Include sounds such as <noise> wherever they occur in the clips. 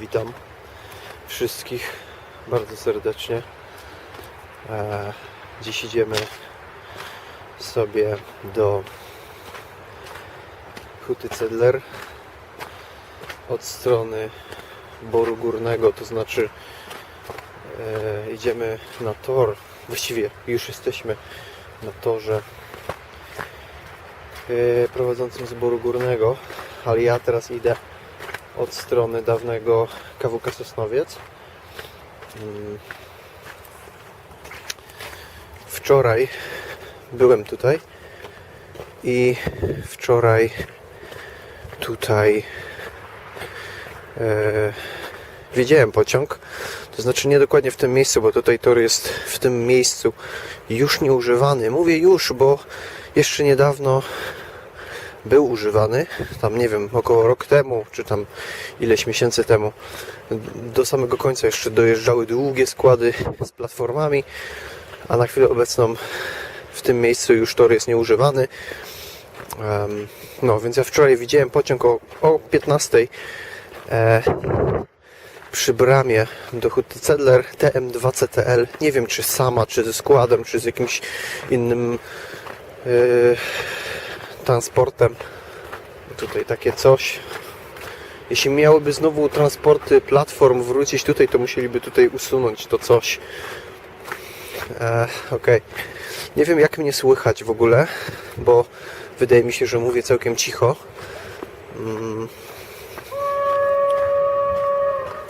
Witam wszystkich bardzo serdecznie. E, dziś idziemy sobie do Huty Cedler od strony Boru Górnego, to znaczy e, idziemy na tor. Właściwie już jesteśmy na torze e, prowadzącym z Boru Górnego, ale ja teraz idę od strony dawnego KWK Sosnowiec. Mm. Wczoraj byłem tutaj i wczoraj tutaj e, widziałem pociąg. To znaczy nie dokładnie w tym miejscu, bo tutaj tor jest w tym miejscu już nieużywany. Mówię już, bo jeszcze niedawno był używany, tam nie wiem, około rok temu, czy tam ileś miesięcy temu. Do samego końca jeszcze dojeżdżały długie składy z platformami, a na chwilę obecną w tym miejscu już tor jest nieużywany. No, więc ja wczoraj widziałem pociąg o, o 15 e, przy bramie do Huty Cedler TM2 CTL. Nie wiem, czy sama, czy ze składem, czy z jakimś innym e, transportem. Tutaj takie coś. Jeśli miałyby znowu transporty platform wrócić tutaj, to musieliby tutaj usunąć to coś. E, Okej. Nie wiem jak mnie słychać w ogóle, bo wydaje mi się, że mówię całkiem cicho. Mm.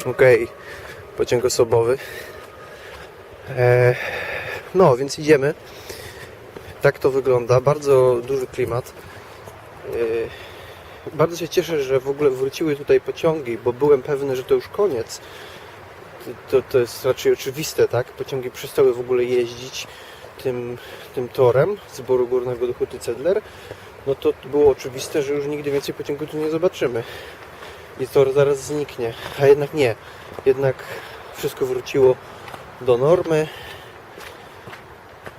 Okej. Pociąg osobowy. E, no, więc idziemy. Tak to wygląda. Bardzo duży klimat. Yy, Bardzo się cieszę, że w ogóle wróciły tutaj pociągi, bo byłem pewny, że to już koniec. To, to jest raczej oczywiste, tak? Pociągi przestały w ogóle jeździć tym, tym torem z Boru Górnego do Huty Cedler. No to było oczywiste, że już nigdy więcej pociągu tu nie zobaczymy. I tor zaraz zniknie. A jednak nie. Jednak wszystko wróciło do normy.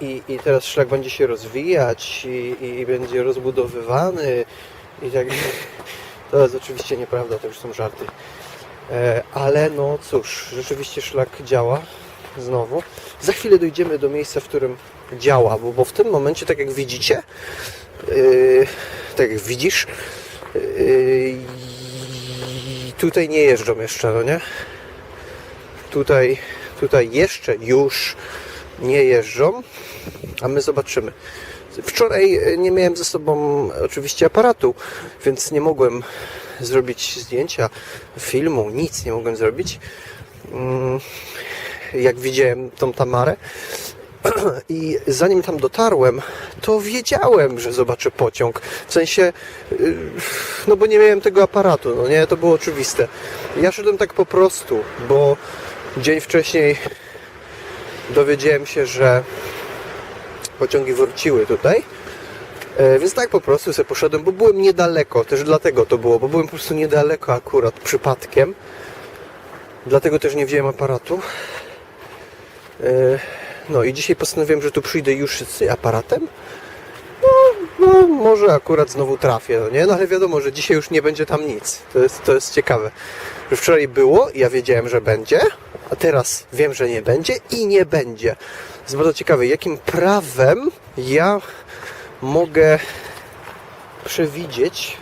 I, I teraz szlak będzie się rozwijać i, i będzie rozbudowywany i tak. <laughs> To jest oczywiście nieprawda, to już są żarty. E, ale no cóż, rzeczywiście szlak działa znowu. Za chwilę dojdziemy do miejsca, w którym działa, bo, bo w tym momencie, tak jak widzicie, yy, tak jak widzisz, yy, tutaj nie jeżdżą jeszcze, no nie? Tutaj, tutaj jeszcze już nie jeżdżą, a my zobaczymy. Wczoraj e, nie miałem ze sobą oczywiście aparatu, więc nie mogłem zrobić zdjęcia, filmu, nic nie mogłem zrobić. Mm, Jak widziałem tą Tamarę. <clears throat> I zanim tam dotarłem, to wiedziałem, że zobaczę pociąg. W sensie, yy, no bo nie miałem tego aparatu, no nie, to było oczywiste. Ja szedłem tak po prostu, bo dzień wcześniej dowiedziałem się, że pociągi wróciły tutaj. E, Więc tak po prostu sobie poszedłem, bo byłem niedaleko, też dlatego to było, bo byłem po prostu niedaleko akurat przypadkiem. Dlatego też nie wziąłem aparatu. E, No i dzisiaj postanowiłem, że tu przyjdę już z aparatem. No, no może akurat znowu trafię, no nie? No ale wiadomo, że dzisiaj już nie będzie tam nic. To jest, to jest ciekawe. Że wczoraj było i ja wiedziałem, że będzie, a teraz wiem, że nie będzie i nie będzie. Jest bardzo ciekawe, jakim prawem ja mogę przewidzieć,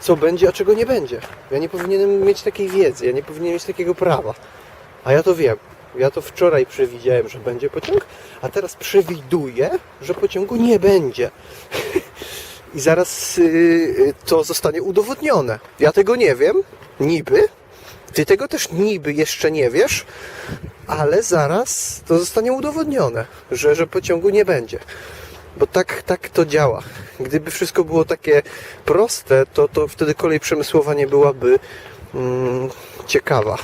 co będzie, a czego nie będzie. Ja nie powinienem mieć takiej wiedzy, ja nie powinienem mieć takiego prawa. A ja to wiem. Ja to wczoraj przewidziałem, że będzie pociąg, a teraz przewiduję, że pociągu nie będzie. <laughs> I zaraz yy, to zostanie udowodnione. Ja tego nie wiem, niby. Ty tego też niby jeszcze nie wiesz, ale zaraz to zostanie udowodnione, że, że pociągu nie będzie. Bo tak, tak to działa. Gdyby wszystko było takie proste, to, to wtedy kolej przemysłowa nie byłaby mm, ciekawa.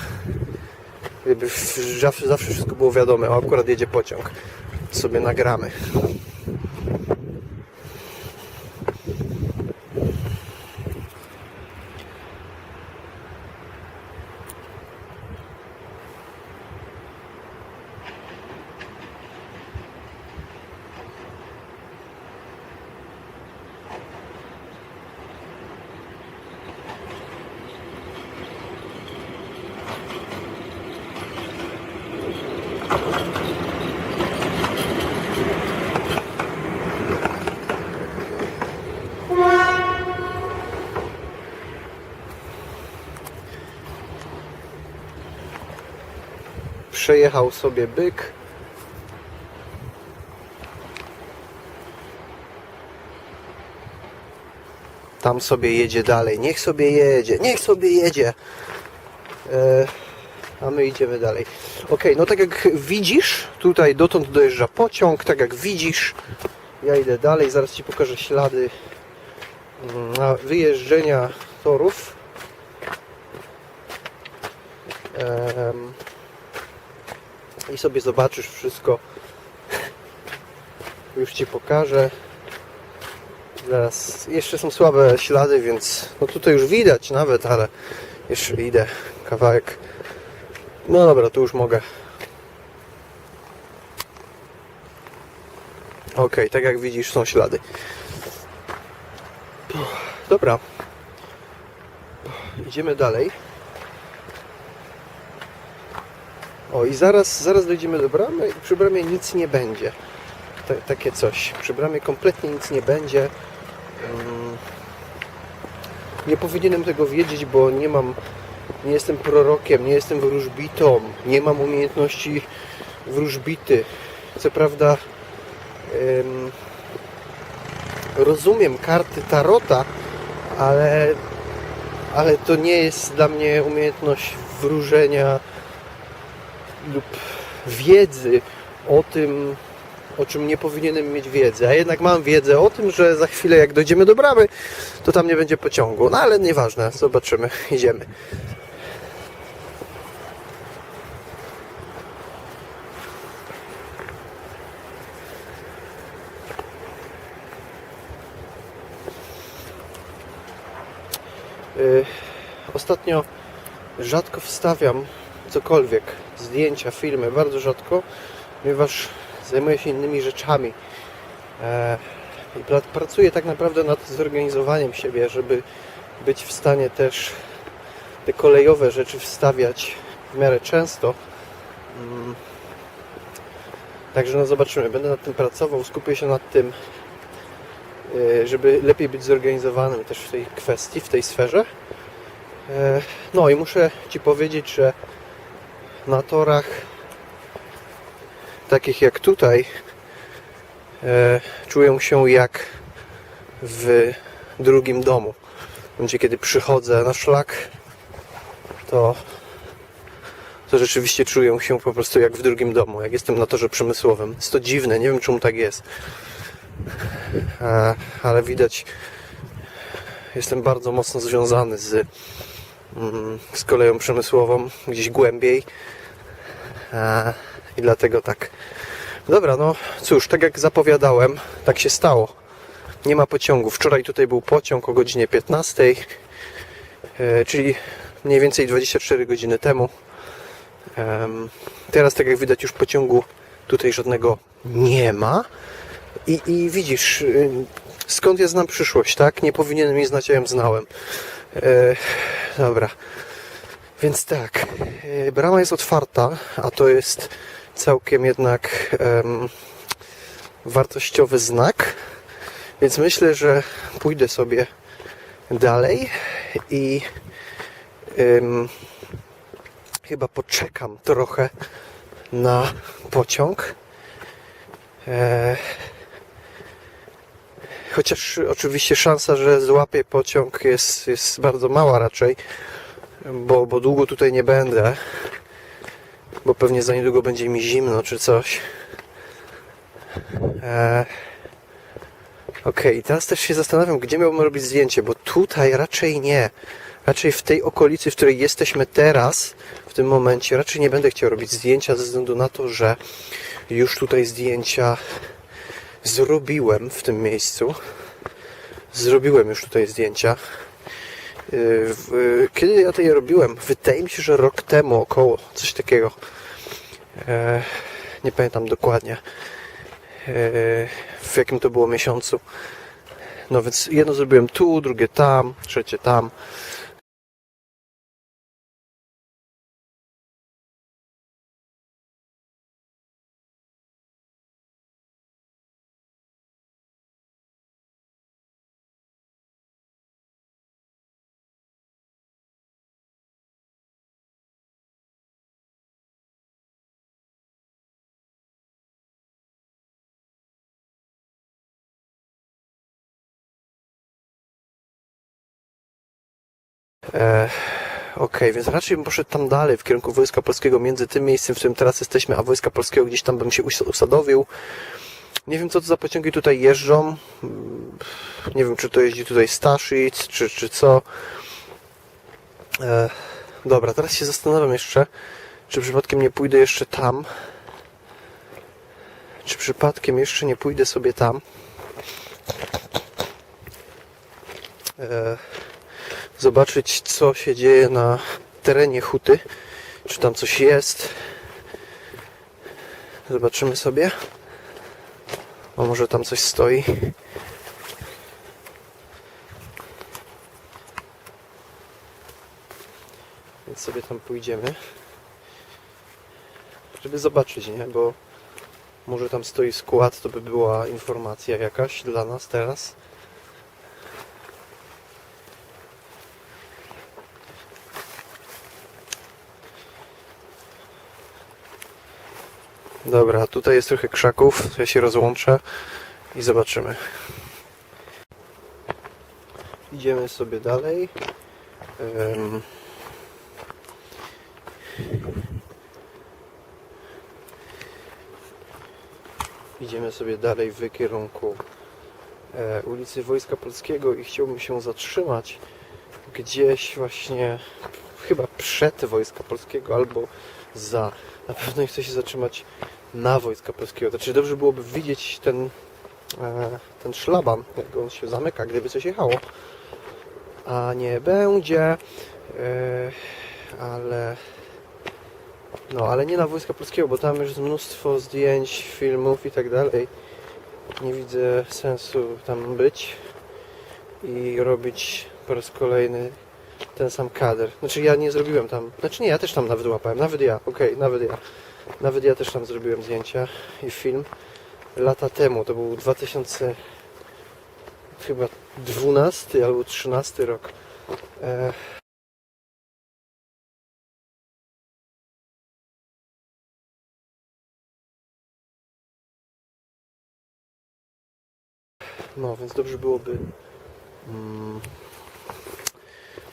Gdyby zawsze, zawsze wszystko było wiadome, a akurat jedzie pociąg. Sobie nagramy. Przejechał sobie byk. Tam sobie jedzie dalej. Niech sobie jedzie. Niech sobie jedzie. E, a my idziemy dalej. Ok, no tak jak widzisz, tutaj dotąd dojeżdża pociąg. Tak jak widzisz, ja idę dalej. Zaraz Ci pokażę ślady mm, na wyjeżdżenia torów. I sobie zobaczysz wszystko. Już Ci pokażę. Zaraz, jeszcze są słabe ślady, więc no tutaj już widać nawet, ale jeszcze idę kawałek. No dobra, tu już mogę. Ok, tak jak widzisz są ślady. Dobra. Idziemy dalej. O i zaraz, zaraz dojdziemy do bramy i przy bramie nic nie będzie. Ta, takie coś. Przy bramie kompletnie nic nie będzie. Nie powinienem tego wiedzieć, bo nie mam, nie jestem prorokiem, nie jestem wróżbitą, nie mam umiejętności wróżbity. Co prawda em, rozumiem karty Tarota, ale, ale to nie jest dla mnie umiejętność wróżenia lub wiedzy o tym, o czym nie powinienem mieć wiedzy, a jednak mam wiedzę o tym, że za chwilę jak dojdziemy do bramy, to tam nie będzie pociągu. No ale nieważne, zobaczymy, <laughs> idziemy. Y, Ostatnio rzadko wstawiam cokolwiek, zdjęcia, filmy, bardzo rzadko, ponieważ zajmuję się innymi rzeczami. E, I pra- pracuję tak naprawdę nad zorganizowaniem siebie, żeby być w stanie też te kolejowe rzeczy wstawiać w miarę często. Mm. Także no zobaczymy, będę nad tym pracował, skupię się nad tym, e, żeby lepiej być zorganizowanym też w tej kwestii, w tej sferze. E, No i muszę Ci powiedzieć, że na torach takich jak tutaj e, czuję się jak w drugim domu. W momencie, kiedy przychodzę na szlak, to, to rzeczywiście czuję się po prostu jak w drugim domu, jak jestem na torze przemysłowym. Jest to dziwne, nie wiem czemu tak jest. E, ale widać, jestem bardzo mocno związany z, z koleją przemysłową, gdzieś głębiej. E, I dlatego tak. Dobra, no cóż, tak jak zapowiadałem, tak się stało. Nie ma pociągu. Wczoraj tutaj był pociąg o godzinie 15, e, czyli mniej więcej 24 godziny temu. Em, Teraz, tak jak widać, już pociągu tutaj żadnego nie ma. I, i widzisz, y, skąd ja znam przyszłość, tak? Nie powinienem jej znać, a ją znałem. E, dobra. Więc tak, e, brama jest otwarta, a to jest całkiem jednak wartościowy znak. Więc myślę, że pójdę sobie dalej i chyba poczekam trochę na pociąg. E, chociaż oczywiście szansa, że złapię pociąg jest, jest bardzo mała raczej, bo, bo długo tutaj nie będę, bo pewnie za niedługo będzie mi zimno czy coś. E, Okej, teraz też się zastanawiam, gdzie miałbym robić zdjęcie, bo tutaj raczej nie. Raczej w tej okolicy, w której jesteśmy teraz, w tym momencie, raczej nie będę chciał robić zdjęcia ze względu na to, że już tutaj zdjęcia zrobiłem w tym miejscu. Zrobiłem już tutaj zdjęcia. W- Kiedy ja to je robiłem? Wydaje mi się, że rok temu około, coś takiego. E, Nie pamiętam dokładnie e, w jakim to było miesiącu. No więc jedno zrobiłem tu, drugie tam, trzecie tam. E, Okej, więc raczej bym poszedł tam dalej, w kierunku Wojska Polskiego, między tym miejscem, w którym teraz jesteśmy, a Wojska Polskiego gdzieś tam bym się us- usadowił. Nie wiem, co to za pociągi tutaj jeżdżą. Mm, Nie wiem, czy to jeździ tutaj Starship, czy, czy co. E, dobra, teraz się zastanawiam jeszcze, czy przypadkiem nie pójdę jeszcze tam. Czy przypadkiem jeszcze nie pójdę sobie tam. E, zobaczyć, co się dzieje na terenie huty. Czy tam coś jest. Zobaczymy sobie. O, może tam coś stoi. Więc sobie tam pójdziemy. Żeby zobaczyć, nie? Bo może tam stoi skład, to by była informacja jakaś dla nas teraz. Dobra, tutaj jest trochę krzaków, ja się rozłączę i zobaczymy. Idziemy sobie dalej. Em, Idziemy sobie dalej w kierunku e, ulicy Wojska Polskiego i chciałbym się zatrzymać gdzieś właśnie chyba przed Wojska Polskiego albo za. Na pewno nie chcę się zatrzymać na Wojska Polskiego. Znaczy dobrze byłoby widzieć ten, e, ten szlaban, jak on się zamyka, gdyby coś jechało. A nie będzie. E, ale no, ale nie na Wojska Polskiego, bo tam już jest mnóstwo zdjęć, filmów i tak dalej. Nie widzę sensu tam być i robić po raz kolejny ten sam kadr. Znaczy ja nie zrobiłem tam, znaczy nie, ja też tam nawet łapałem, nawet ja, okej, nawet ja. Nawet ja też tam zrobiłem zdjęcia i film lata temu, to był 2000 chyba 12 albo 13 rok. E, No, więc dobrze byłoby. Mm,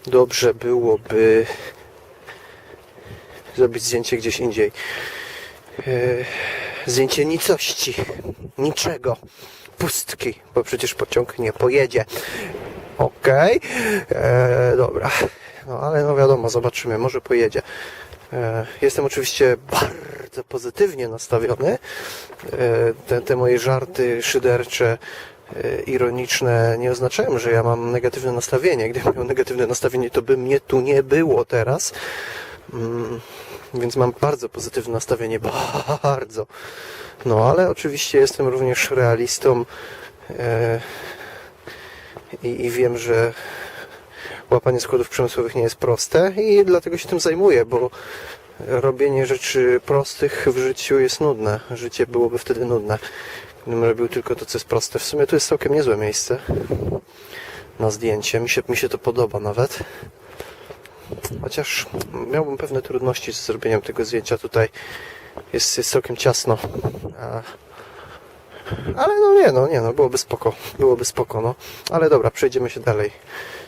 dobrze byłoby zrobić zdjęcie gdzieś indziej. E, zdjęcie nicości. Niczego. Pustki, bo przecież pociąg nie pojedzie. Okej. E, Dobra. No ale no wiadomo, zobaczymy, może pojedzie. E, Jestem oczywiście bardzo pozytywnie nastawiony. Te, te moje żarty szydercze, ironiczne nie oznaczają, że ja mam negatywne nastawienie. Gdybym miał negatywne nastawienie, to by mnie tu nie było teraz. Mm, Więc mam bardzo pozytywne nastawienie, <laughs> bardzo. No ale oczywiście jestem również realistą e, i, i wiem, że łapanie składów przemysłowych nie jest proste i dlatego się tym zajmuję, bo robienie rzeczy prostych w życiu jest nudne. Życie byłoby wtedy nudne, gdybym robił tylko to, co jest proste. W sumie to jest całkiem niezłe miejsce na zdjęcie. Mi się, mi się to podoba nawet. Chociaż miałbym pewne trudności z zrobieniem tego zdjęcia tutaj. Jest, jest całkiem ciasno. A... Ale no nie, no nie, no byłoby spoko. Byłoby spoko, no. Ale dobra, przejdziemy się dalej.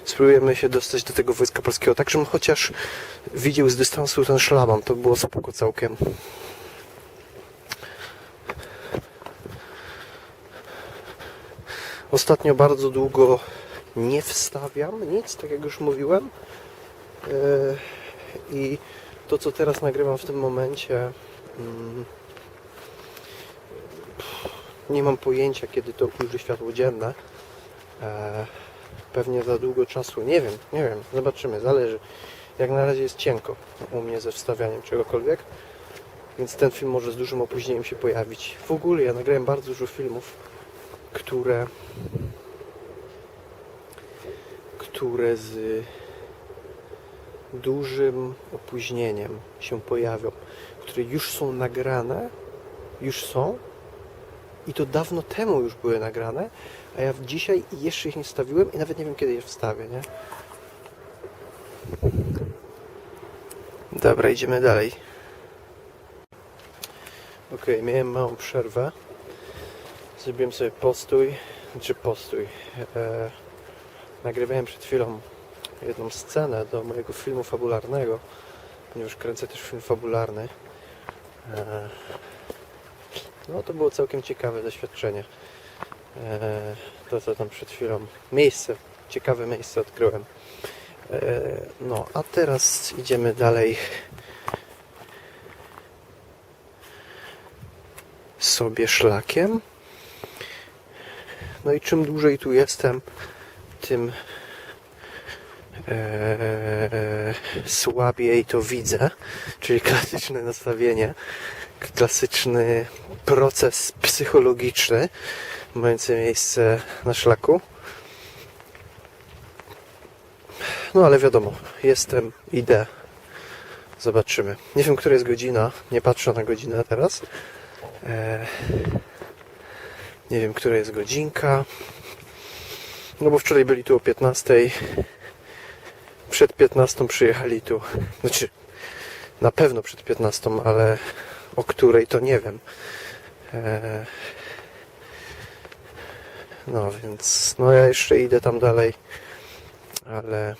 Spróbujemy się dostać do tego Wojska Polskiego, tak żebym chociaż widział z dystansu ten szlaban. To było spoko całkiem. Ostatnio bardzo długo nie wstawiam nic, tak jak już mówiłem. Yy, I to, co teraz nagrywam w tym momencie, mm, nie mam pojęcia, kiedy to ujrzy światło dzienne. E, Pewnie za długo czasu, nie wiem, nie wiem, zobaczymy, zależy. Jak na razie jest cienko u mnie ze wstawianiem czegokolwiek, więc ten film może z dużym opóźnieniem się pojawić. W ogóle ja nagrałem bardzo dużo filmów, które które z dużym opóźnieniem się pojawią, które już są nagrane, już są i to dawno temu już były nagrane, a ja dzisiaj jeszcze ich nie wstawiłem i nawet nie wiem kiedy je wstawię, nie? Dobra, idziemy dalej. Ok, miałem małą przerwę. Zrobiłem sobie postój, czy postój. E, nagrywałem przed chwilą jedną scenę do mojego filmu fabularnego, ponieważ kręcę też film fabularny. E, No to było całkiem ciekawe doświadczenie. E, To co tam przed chwilą, miejsce, ciekawe miejsce odkryłem. E, No, a teraz idziemy dalej sobie szlakiem. No i czym dłużej tu jestem, tym e, słabiej to widzę, czyli klasyczne nastawienie, klasyczny proces psychologiczny mający miejsce na szlaku. No ale wiadomo, jestem, idę, zobaczymy. Nie wiem, która jest godzina, nie patrzę na godzinę teraz. E, nie wiem, która jest godzinka. No bo wczoraj byli tu o 15. Przed 15 przyjechali tu. Znaczy, na pewno przed 15, ale o której to nie wiem. E, no więc, no ja jeszcze idę tam dalej, ale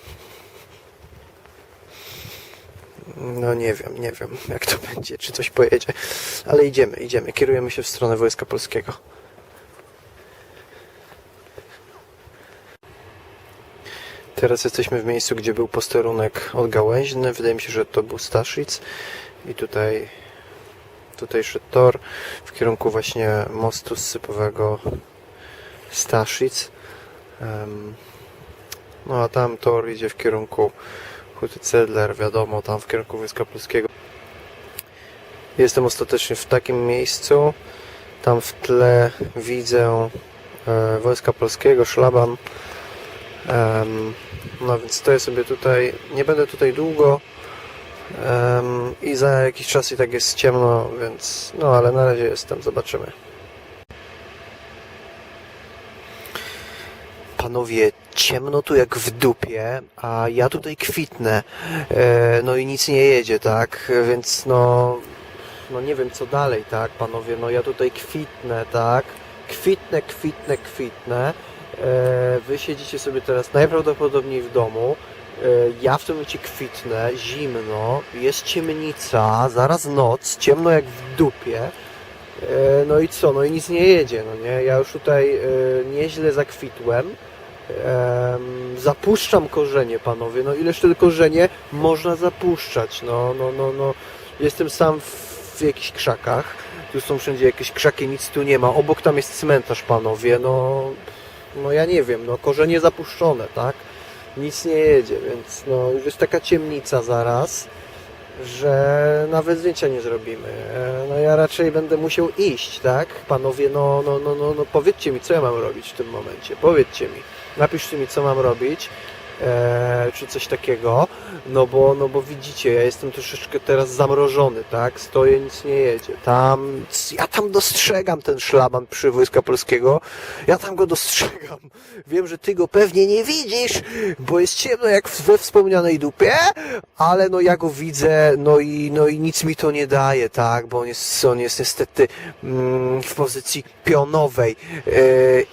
no nie wiem, nie wiem jak to będzie, czy coś pojedzie, ale idziemy, idziemy, kierujemy się w stronę Wojska Polskiego. Teraz jesteśmy w miejscu, gdzie był posterunek odgałęźny. Wydaje mi się, że to był Staszic. I tutaj, szedł tor w kierunku właśnie mostu zsypowego Staszic. No a tam tor idzie w kierunku Huty Cedler, wiadomo, tam w kierunku Wojska Polskiego. Jestem ostatecznie w takim miejscu. Tam w tle widzę e, Wojska Polskiego, szlaban. No więc stoję sobie tutaj, nie będę tutaj długo. I za jakiś czas i tak jest ciemno, więc no ale na razie jestem, zobaczymy. Panowie, ciemno tu jak w dupie, a ja tutaj kwitnę, e, no i nic nie jedzie, tak, więc no, no nie wiem co dalej, tak, panowie, no ja tutaj kwitnę, tak, kwitnę, kwitnę, kwitnę, Wy siedzicie sobie teraz najprawdopodobniej w domu. E, Ja w tym momencie kwitnę, zimno, jest ciemnica, zaraz noc, ciemno jak w dupie. E, No i co? No i nic nie jedzie, no nie? Ja już tutaj e, nieźle zakwitłem. Em, Zapuszczam korzenie, panowie. No ileż tylko korzenie można zapuszczać. No, no, no, no. Jestem sam w jakichś krzakach. Tu są wszędzie jakieś krzaki, nic tu nie ma. Obok tam jest cmentarz, panowie. No, no ja nie wiem, no korzenie zapuszczone, tak? Nic nie jedzie, więc no już jest taka ciemnica zaraz, że nawet zdjęcia nie zrobimy. E, No ja raczej będę musiał iść, tak? Panowie, no, no, no, no, no powiedzcie mi, co ja mam robić w tym momencie. Powiedzcie mi. Napiszcie mi, co mam robić. E, czy coś takiego, no bo, no bo widzicie, ja jestem troszeczkę teraz zamrożony, tak? Stoję, nic nie jedzie. Tam, ja tam dostrzegam ten szlaban przy Wojska Polskiego, ja tam go dostrzegam. Wiem, że ty go pewnie nie widzisz, bo jest ciemno jak we wspomnianej dupie, ale no ja go widzę, no i, no i nic mi to nie daje, tak? Bo on jest, on jest niestety mm, w pozycji pionowej e,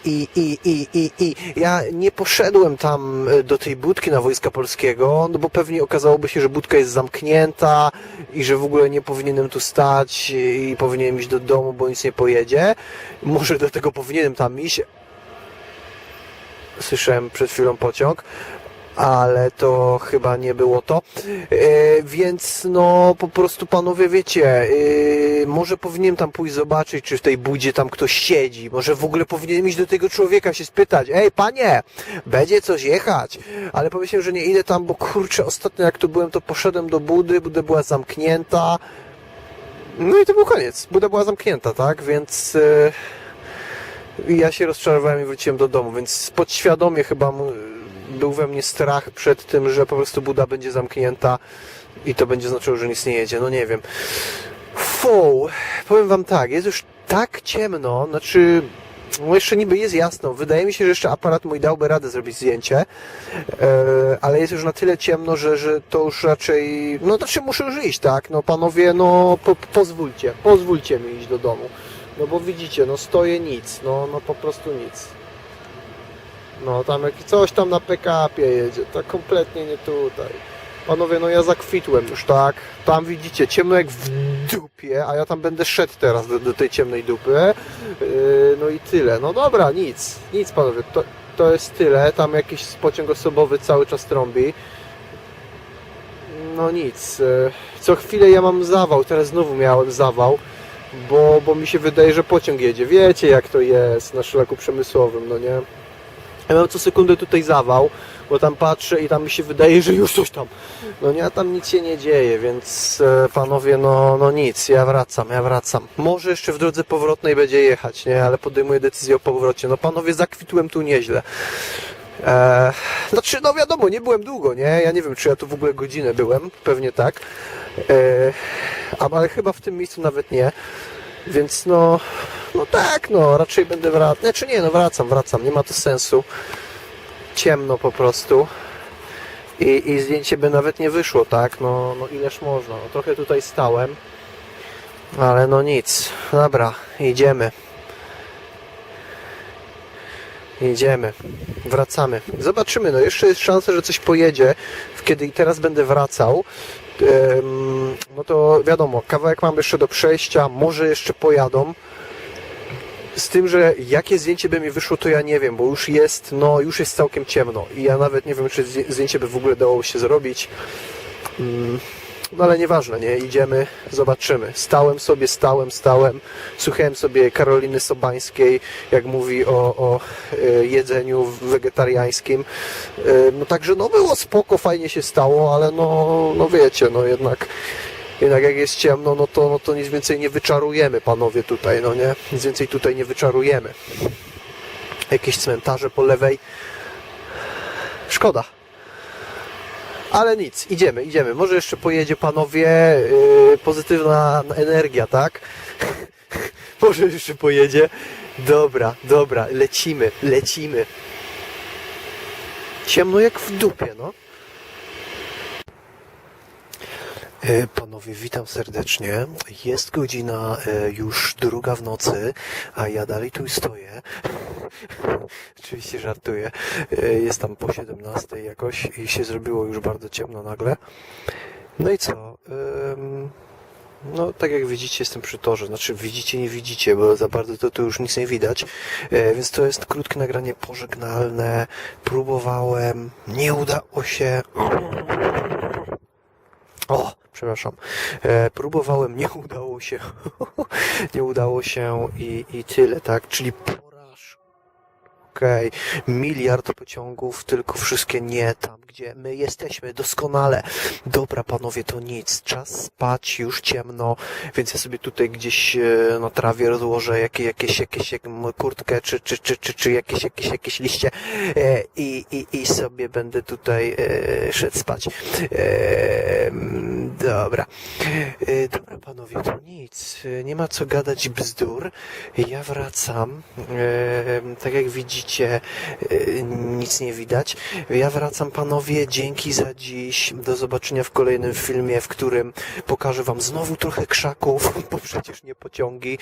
i, i, i, i, i ja nie poszedłem tam e, do tej budki na Wojska Polskiego, no bo pewnie okazałoby się, że budka jest zamknięta i że w ogóle nie powinienem tu stać i powinienem iść do domu, bo nic nie pojedzie. Może dlatego powinienem tam iść. Słyszałem przed chwilą pociąg, ale to chyba nie było to. E, więc no po prostu panowie wiecie, e, może powinienem tam pójść zobaczyć, czy w tej budzie tam ktoś siedzi. Może w ogóle powinienem iść do tego człowieka się spytać, ej panie, będzie coś jechać. Ale pomyślałem, że nie idę tam, bo kurczę, ostatnio jak tu byłem, to poszedłem do budy, buda była zamknięta. No i to był koniec. Buda była zamknięta, tak? Więc e, ja się rozczarowałem i wróciłem do domu, więc podświadomie chyba był we mnie strach przed tym, że po prostu Buda będzie zamknięta i to będzie znaczyło, że nic nie jedzie. No nie wiem. Fu, powiem wam tak, jest już tak ciemno, znaczy no jeszcze niby jest jasno. Wydaje mi się, że jeszcze aparat mój dałby radę zrobić zdjęcie, e, ale jest już na tyle ciemno, że, że to już raczej, no znaczy muszę już iść, tak? No panowie, no po, pozwólcie, pozwólcie mi iść do domu. No bo widzicie, no stoję nic, no, no po prostu nic. No tam jak coś tam na PKP jedzie, to kompletnie nie tutaj. Panowie, no ja zakwitłem już, tak? Tam widzicie, ciemno jak w dupie, a ja tam będę szedł teraz do, do tej ciemnej dupy. Yy, no i tyle. No dobra, nic, nic panowie, to, to jest tyle. Tam jakiś pociąg osobowy cały czas trąbi. No nic. yy, Co chwilę ja mam zawał, teraz znowu miałem zawał, bo, bo mi się wydaje, że pociąg jedzie. Wiecie jak to jest na szlaku przemysłowym, no nie? Ja mam co sekundę tutaj zawał, bo tam patrzę i tam mi się wydaje, że już coś tam. No nie, a tam nic się nie dzieje, więc e, panowie, no, no nic, ja wracam, ja wracam. Może jeszcze w drodze powrotnej będzie jechać, nie, ale podejmuję decyzję o powrocie. No panowie, zakwitłem tu nieźle. E, znaczy, no wiadomo, nie byłem długo, nie? Ja nie wiem, czy ja tu w ogóle godzinę byłem, pewnie tak. E, ale chyba w tym miejscu nawet nie. Więc no, no tak, no, raczej będę wracał. Znaczy nie, no wracam, wracam, nie ma to sensu. Ciemno po prostu. I, i zdjęcie by nawet nie wyszło, tak? No, no ileż można. No, trochę tutaj stałem. Ale no nic. Dobra, idziemy. Idziemy. Wracamy. Zobaczymy. No jeszcze jest szansa, że coś pojedzie. Kiedy teraz będę wracał, no to wiadomo, kawałek mam jeszcze do przejścia. Może jeszcze pojadą. Z tym, że jakie zdjęcie by mi wyszło, to ja nie wiem, bo już jest, no już jest całkiem ciemno i ja nawet nie wiem, czy zdję- zdjęcie by w ogóle dało się zrobić. No ale nieważne, nie? Idziemy, zobaczymy. Stałem sobie, stałem, stałem. Słuchałem sobie Karoliny Sobańskiej, jak mówi o, o e, jedzeniu wegetariańskim. E, No także no było spoko, fajnie się stało, ale no, no wiecie, no jednak jednak jak jest ciemno, no to, no to nic więcej nie wyczarujemy, panowie tutaj, no nie? Nic więcej tutaj nie wyczarujemy. Jakieś cmentarze po lewej. Szkoda. Ale nic, idziemy, idziemy. Może jeszcze pojedzie panowie yy, pozytywna energia, tak? <laughs> Może jeszcze pojedzie. Dobra, dobra, lecimy, lecimy. Ciemno jak w dupie, no. E, Panowie, witam serdecznie. Jest godzina e, już druga w nocy, a ja dalej tu stoję. <laughs> Oczywiście żartuję. E, Jest tam po 17 jakoś i się zrobiło już bardzo ciemno nagle. No i co? No, tak jak widzicie, jestem przy torze. Znaczy, widzicie, nie widzicie, bo za bardzo to już nic nie widać. E, Więc to jest krótkie nagranie pożegnalne. Próbowałem, nie udało się. O, przepraszam. E, próbowałem, nie udało się. <laughs> nie udało się i, i tyle, tak? Czyli. Okej, miliard pociągów, tylko wszystkie nie tam, gdzie my jesteśmy, doskonale. Dobra, panowie, to nic. Czas spać, już ciemno, więc ja sobie tutaj gdzieś e, na trawie rozłożę jakieś, jakieś, jakieś kurtkę, czy, czy, czy, czy, czy jakieś, jakieś, jakieś liście e, i, i, i sobie będę tutaj e, szedł spać. E, dobra. E, dobra, panowie, to nic. E, Nie ma co gadać bzdur. Ja wracam. E, tak jak widzicie, nic nie widać. Ja wracam, panowie. Dzięki za dziś. Do zobaczenia w kolejnym filmie, w którym pokażę wam znowu trochę krzaków, <laughs> bo przecież nie pociągi.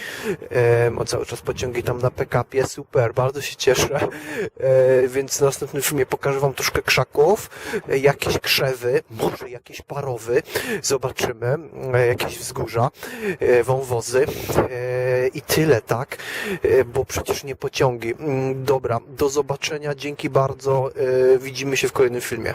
O cały czas pociągi tam na PKP. Super, bardzo się cieszę. Więc w następnym filmie pokażę wam troszkę krzaków, jakieś krzewy, może jakieś parowy. Zobaczymy. E, jakieś wzgórza, e, wąwozy. E, I tyle, tak? Bo przecież nie pociągi. Mm, Dobra, do zobaczenia. Dzięki bardzo. Widzimy się w kolejnym filmie.